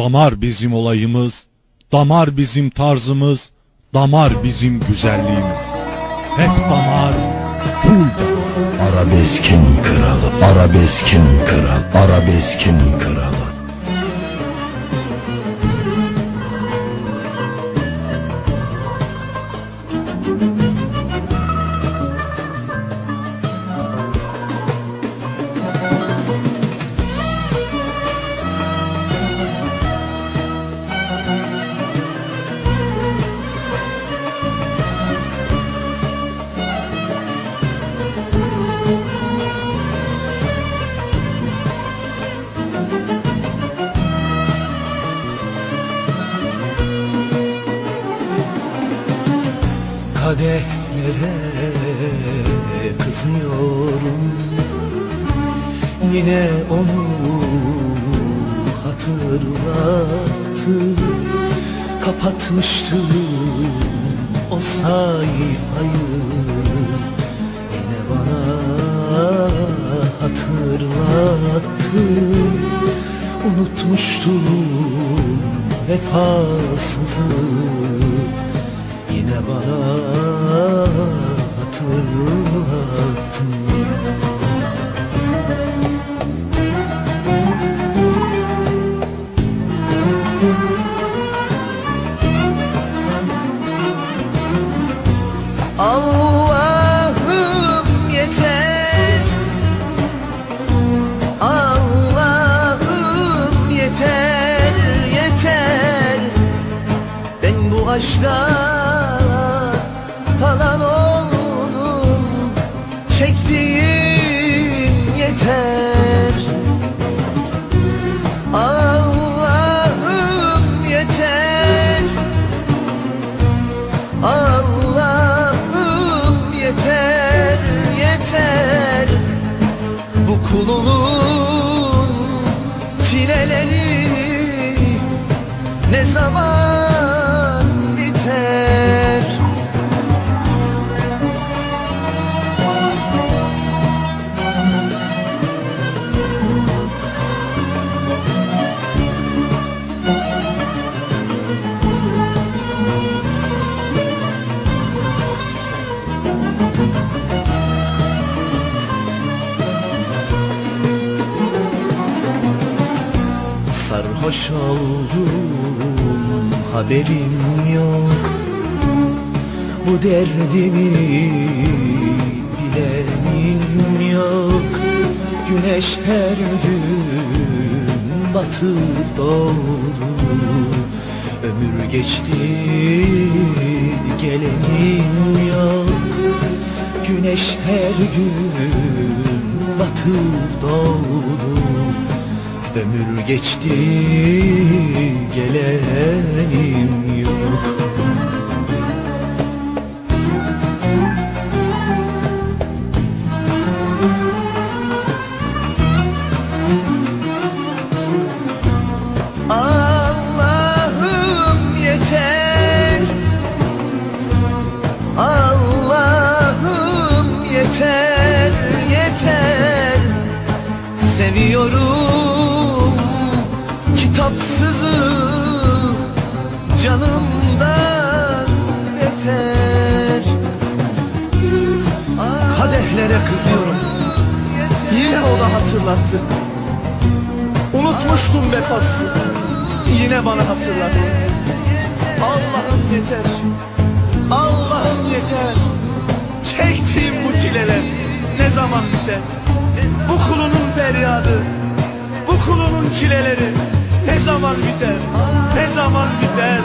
Damar bizim olayımız, damar bizim tarzımız, damar bizim güzelliğimiz. Hep damar, full damar. Arabeskin kralı, arabeskin kral, arabeskin kralı. Kadehlere kızıyorum Yine onu hatırlattı Kapatmıştım o sayfayı. Yine bana hatırlattı Unutmuştum vefasızı Yine bana hatırlattın. Allah'ım yeter. Allah'ım yeter yeter. Ben bu aşkta Bu kulunun çileleri ne zaman biter Sarhoş oldum haberim yok. Bu derdimi bilenim yok. Güneş her gün batıp doğdu. Ömür geçti gelenim yok. Güneş her gün batıp doğdu Ömür geçti gelenim yok. Allah'ım yeter. Allah'ım yeter yeter. Seviyorum kitapsızı canımdan beter Kadehlere kızıyorum. Yine o da hatırlattı. Unutmuştum vefası. Yine bana hatırlattı. Allah'ım yeter. Allah'ım yeter. Çektiğim bu çileler ne zaman biter? Bu kulunun feryadı, bu kulunun çileleri ne zaman biter? Ne zaman biter?